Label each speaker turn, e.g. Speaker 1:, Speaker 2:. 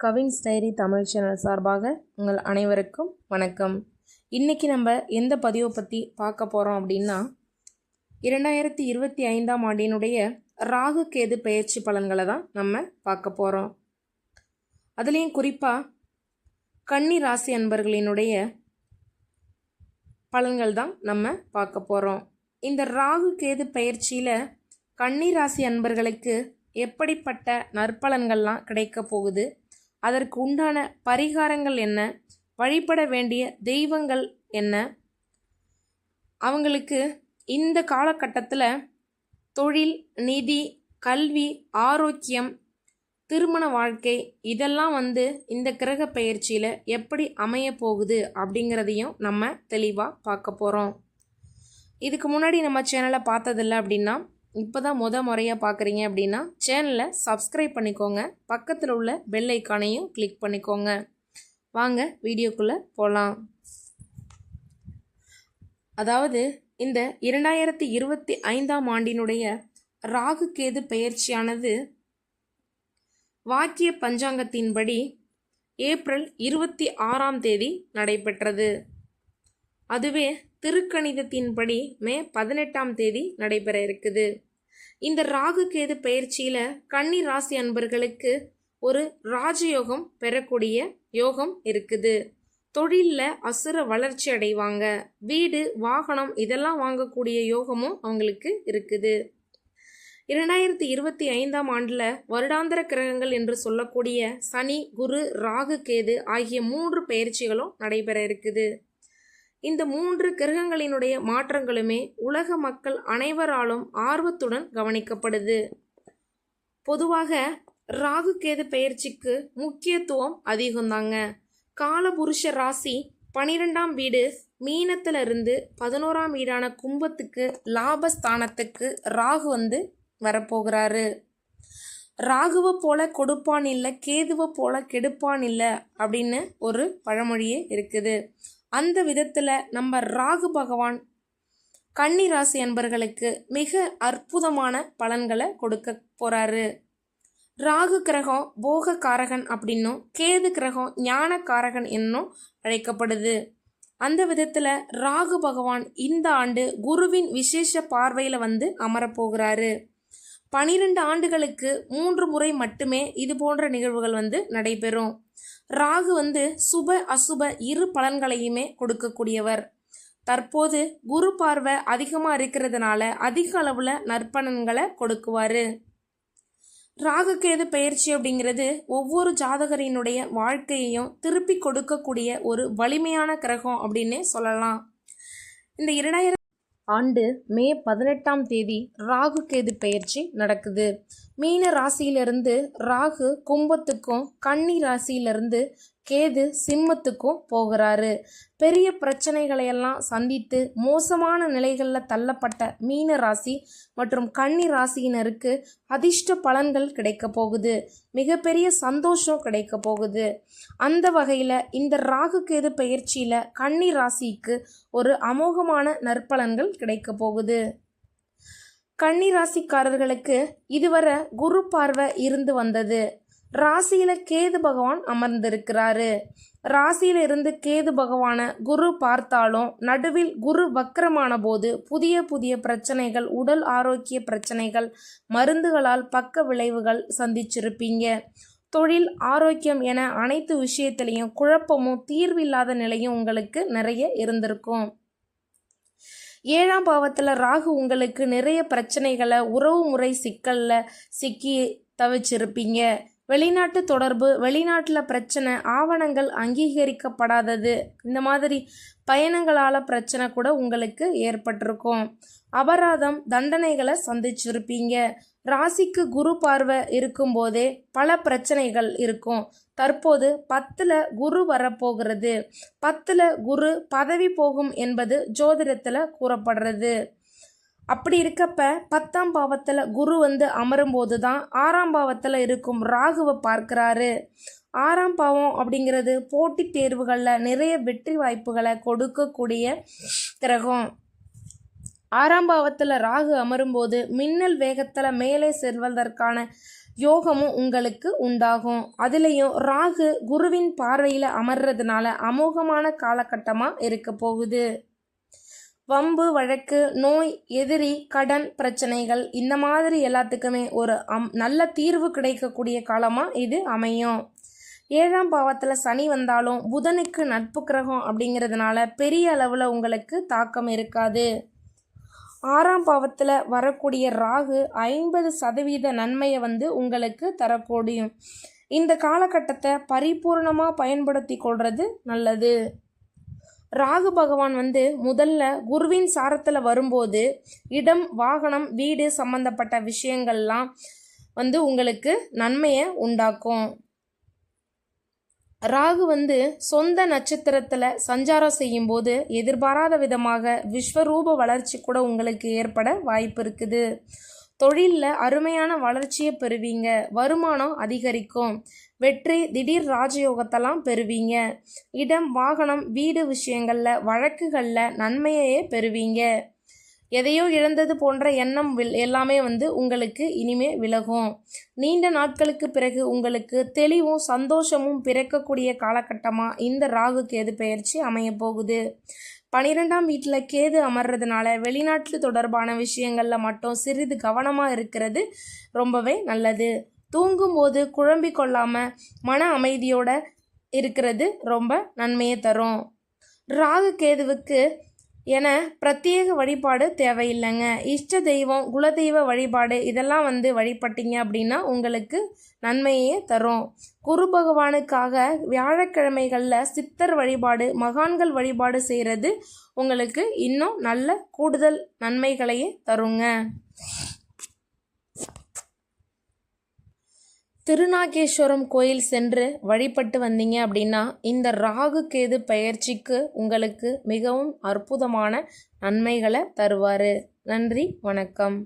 Speaker 1: Cavin's diary Tamil channel சார்பாக உங்கள் அனைவருக்கும் வணக்கம். இன்றைக்கி நம்ம எந்த பதிவை பற்றி பார்க்க போகிறோம் அப்படின்னா இரண்டாயிரத்தி இருபத்தி ஐந்தாம் ஆண்டினுடைய ராகு கேது பயிற்சி பலன்களை தான் நம்ம பார்க்க போகிறோம் அதுலேயும் குறிப்பாக கன்னி ராசி அன்பர்களினுடைய பலன்கள் தான் நம்ம பார்க்க போகிறோம் இந்த ராகு கேது பயிற்சியில் கன்னி ராசி அன்பர்களுக்கு எப்படிப்பட்ட நற்பலன்கள்லாம் கிடைக்க போகுது? அதற்கு உண்டான பரிகாரங்கள் என்ன? வழிபட வேண்டிய தெய்வங்கள் என்ன? அவங்களுக்கு இந்த காலகட்டத்தில் தொழில் நிதி கல்வி ஆரோக்கியம் திருமண வாழ்க்கை இதெல்லாம் வந்து இந்த கிரக பயிற்சியில் எப்படி அமைய போகுது அப்படிங்கிறதையும் நம்ம தெளிவாக பார்க்க போகிறோம் இதுக்கு முன்னாடி நம்ம சேனலை பார்த்ததில்ல அப்படின்னா இப்போ தான் முத முறையாக பார்க்குறீங்க அப்படின்னா சேனலை சப்ஸ்கிரைப் பண்ணிக்கோங்க. பக்கத்தில் உள்ள பெல் ஐக்கானையும் கிளிக் பண்ணிக்கோங்க. வாங்க வீடியோக்குள்ளே போகலாம் அதாவது இந்த இரண்டாயிரத்தி இருபத்தி ஐந்தாம் ஆண்டினுடைய ராகு கேது பெயர்ச்சியானது வாக்கிய பஞ்சாங்கத்தின்படி ஏப்ரல் இருபத்தி ஆறாம் தேதி நடைபெற்றது. அதுவே திருக்கணிதத்தின்படி மே பதினெட்டாம் தேதி நடைபெற இருக்குது. இந்த ராகு கேது பயிற்சியில் கன்னி ராசி அன்பர்களுக்கு ஒரு ராஜயோகம் பெறக்கூடிய யோகம் இருக்குது. தொழிலில் அசுர வளர்ச்சி அடைவாங்க. வீடு வாகனம் இதெல்லாம் வாங்கக்கூடிய யோகமும் அவங்களுக்கு இருக்குது. இரண்டாயிரத்தி இருபத்தி ஐந்தாம் ஆண்டில் வருடாந்திர கிரகங்கள் என்று சொல்லக்கூடிய சனி குரு ராகு கேது ஆகிய மூன்று பயிற்சிகளும் நடைபெற இருக்குது. இந்த மூன்று கிரகங்களினுடைய மாற்றங்களுமே உலக மக்கள் அனைவராலும் ஆர்வத்துடன் கவனிக்கப்படுது. பொதுவாக ராகு கேது பெயர்ச்சிக்கு முக்கியத்துவம் அதிகம்தாங்க. காலபுருஷ ராசி பனிரெண்டாம் வீடு மீனத்துல இருந்து பதினோராம் வீடான கும்பத்துக்கு லாபஸ்தானத்துக்கு ராகு வந்து வரப்போகிறாரு. ராகுவை போல கொடுப்பான் இல்லை கேதுவை போல கெடுப்பான் இல்லை அப்படின்னு ஒரு பழமொழியே இருக்குது. அந்த விதத்தில் நம்ம ராகு பகவான் கன்னி ராசி அன்பர்களுக்கு மிக அற்புதமான பலன்களை கொடுக்க போகிறாரு ராகு கிரகம் போக காரகன் அப்படின்னும் கேது கிரகம் ஞான காரகன் என்னும் அழைக்கப்படுது. அந்த விதத்தில் ராகு பகவான் இந்த ஆண்டு குருவின் விசேஷ பார்வையில் வந்து அமரப்போகிறாரு. பனிரெண்டு ஆண்டுகளுக்கு மூன்று முறை மட்டுமே இது போன்ற நிகழ்வுகள் வந்து நடைபெறும். ராகு வந்து சுப அசுப இரு பலன்களையுமே கொடுக்கக்கூடியவர். தற்போது குரு பார்வை அதிகமாக இருக்கிறதுனால அதிக அளவில் நற்பலன்களை கொடுக்குவார். ராகுக்கேது பயிற்சி அப்படிங்கிறது ஒவ்வொரு ஜாதகரினுடைய வாழ்க்கையையும் திருப்பி கொடுக்கக்கூடிய ஒரு வலிமையான கிரகம் அப்படின்னே சொல்லலாம். இந்த இரண்டாயிரம் ஆண்டு மே பதினெட்டாம் தேதி ராகு கேது பெயர்ச்சி நடக்குது. மீன ராசியிலிருந்து ராகு கும்பத்துக்கும் கன்னி ராசியிலிருந்து கேது சிம்மத்துக்கும் போகிறாரு. பெரிய பிரச்சனைகளையெல்லாம் சந்தித்து மோசமான நிலைகளில் தள்ளப்பட்ட மீன ராசி மற்றும் கன்னி ராசியினருக்கு அதிர்ஷ்ட பலன்கள் கிடைக்க போகுது. மிகப்பெரிய சந்தோஷம் கிடைக்க போகுது. அந்த வகையில் இந்த ராகு கேது பயிற்சியில் கன்னி ராசிக்கு ஒரு அமோகமான நற்பலன்கள் கிடைக்க போகுது. கன்னி ராசிக்காரர்களுக்கு இதுவரை குரு பார்வை இருந்து வந்தது. ராசியில கேது பகவான் அமர்ந்திருக்கிறாரு. ராசியில இருந்து கேது பகவான குரு பார்த்தாலும் நடுவில் குரு வக்கரமான போது புதிய புதிய பிரச்சனைகள் உடல் ஆரோக்கிய பிரச்சனைகள் மருந்துகளால் பக்க விளைவுகள் சந்திச்சிருப்பீங்க. தொழில் ஆரோக்கியம் என அனைத்து விஷயத்திலையும் குழப்பமும் தீர்வில்லாத நிலையும் உங்களுக்கு நிறைய இருந்திருக்கும். ஏழாம் பாவத்தில் ராகு உங்களுக்கு நிறைய பிரச்சனைகளை உறவு முறை சிக்கலில் சிக்கி தவிச்சிருப்பீங்க. வெளிநாட்டு தொடர்பு வெளிநாட்டில் பிரச்சனை ஆவணங்கள் அங்கீகரிக்கப்படாதது. இந்த மாதிரி பயணங்களால் பிரச்சனை கூட உங்களுக்கு ஏற்பட்டிருக்கும். அபராதம் தண்டனைகளை சந்திச்சிருப்பீங்க. ராசிக்கு குரு பார்வை இருக்கும்போதே பல பிரச்சனைகள் இருக்கும். தற்போது பத்தில் குரு வரப்போகிறது. பத்தில் குரு பதவி போகும் என்பது ஜோதிடத்தில் கூறப்படுறது. அப்படி இருக்கப்ப பத்தாம் பாவத்தில் குரு வந்து அமரும்போது தான் ஆறாம் பாவத்தில் இருக்கும் ராகுவை பார்க்குறாரு. ஆறாம் பாவம் அப்படிங்கிறது போட்டித் தேர்வுகளில் நிறைய வெற்றி வாய்ப்புகளை கொடுக்கக்கூடிய கிரகம். ஆறாம் பாவத்தில் ராகு அமரும்போது மின்னல் வேகத்தில் மேலே செல்வதற்கான யோகமும் உங்களுக்கு உண்டாகும். அதுலேயும் ராகு குருவின் பார்வையில் அமர்றதுனால அமோகமான காலகட்டமாக இருக்க போகுது. வம்பு வழக்கு நோய் எதிரி கடன் பிரச்சனைகள் இந்த மாதிரி எல்லாத்துக்குமே ஒரு அம் நல்ல தீர்வு கிடைக்கக்கூடிய காலமாக இது அமையும். ஏழாம் பாவத்தில் சனி வந்தாலும் புதனுக்கு நட்பு கிரகம் அப்படிங்கிறதுனால பெரிய அளவில் உங்களுக்கு தாக்கம் இருக்காது. ஆறாம் பாவத்தில் வரக்கூடிய ராகு ஐம்பது சதவீத நன்மையை வந்து உங்களுக்கு தரக்கூடியும் இந்த காலகட்டத்தை பரிபூர்ணமாக பயன்படுத்தி கொள்வது நல்லது. ராகு பகவான் வந்து முதல்ல குருவின் சாரத்தில் வரும்போது இடம் வாகனம் வீடு சம்பந்தப்பட்ட விஷயங்கள்லாம் வந்து உங்களுக்கு நன்மையை உண்டாக்கும். ராகு வந்து சொந்த நட்சத்திரத்தில் சஞ்சாரம் செய்யும்போது எதிர்பாராத விதமாக விஸ்வரூப வளர்ச்சி கூட உங்களுக்கு ஏற்பட வாய்ப்பு இருக்குது. தொழிலில் அருமையான வளர்ச்சியை பெறுவீங்க. வருமானம் அதிகரிக்கும். வெற்றி திடீர் ராஜயோகத்தெல்லாம் பெறுவீங்க. இடம் வாகனம் வீடு விஷயங்களில் வழக்குகளில் நன்மையையே பெறுவீங்க. எதையோ இழந்தது போன்ற எண்ணம் வில் எல்லாமே வந்து உங்களுக்கு இனிமே விலகும். நீண்ட நாட்களுக்கு பிறகு உங்களுக்கு தெளிவும் சந்தோஷமும் பிறக்கக்கூடிய காலகட்டமாக இந்த ராகு கேது பெயர்ச்சி அமைய போகுது. பனிரெண்டாம் வீட்டில் கேது அமர்றதுனால வெளிநாட்டு தொடர்பான விஷயங்களில் மட்டும் சிறிது கவனமாக இருக்கிறது ரொம்பவே நல்லது. தூங்கும்போது குழம்பிக் கொள்ளாமல் மன அமைதியோட இருக்கிறது ரொம்ப நன்மையை தரும். ராகு கேதுவுக்கு என பிரத்யேக வழிபாடு தேவையில்லைங்க. இஷ்ட தெய்வம் குலதெய்வ வழிபாடு இதெல்லாம் வந்து வழிபட்டீங்க அப்படின்னா உங்களுக்கு நன்மையே தரும். குரு பகவானுக்காக வியாழக்கிழமைகளில் சித்தர் வழிபாடு மகான்கள் வழிபாடு செய்கிறது உங்களுக்கு இன்னும் நல்ல கூடுதல் நன்மைகளையே தருங்க. திருநாகேஸ்வரம் கோயில் சென்று வழிபட்டு வந்தீங்க அப்படின்னா இந்த ராகு கேது பயிற்சிக்கு உங்களுக்கு மிகவும் அற்புதமான நன்மைகளை தருவார். நன்றி வணக்கம்.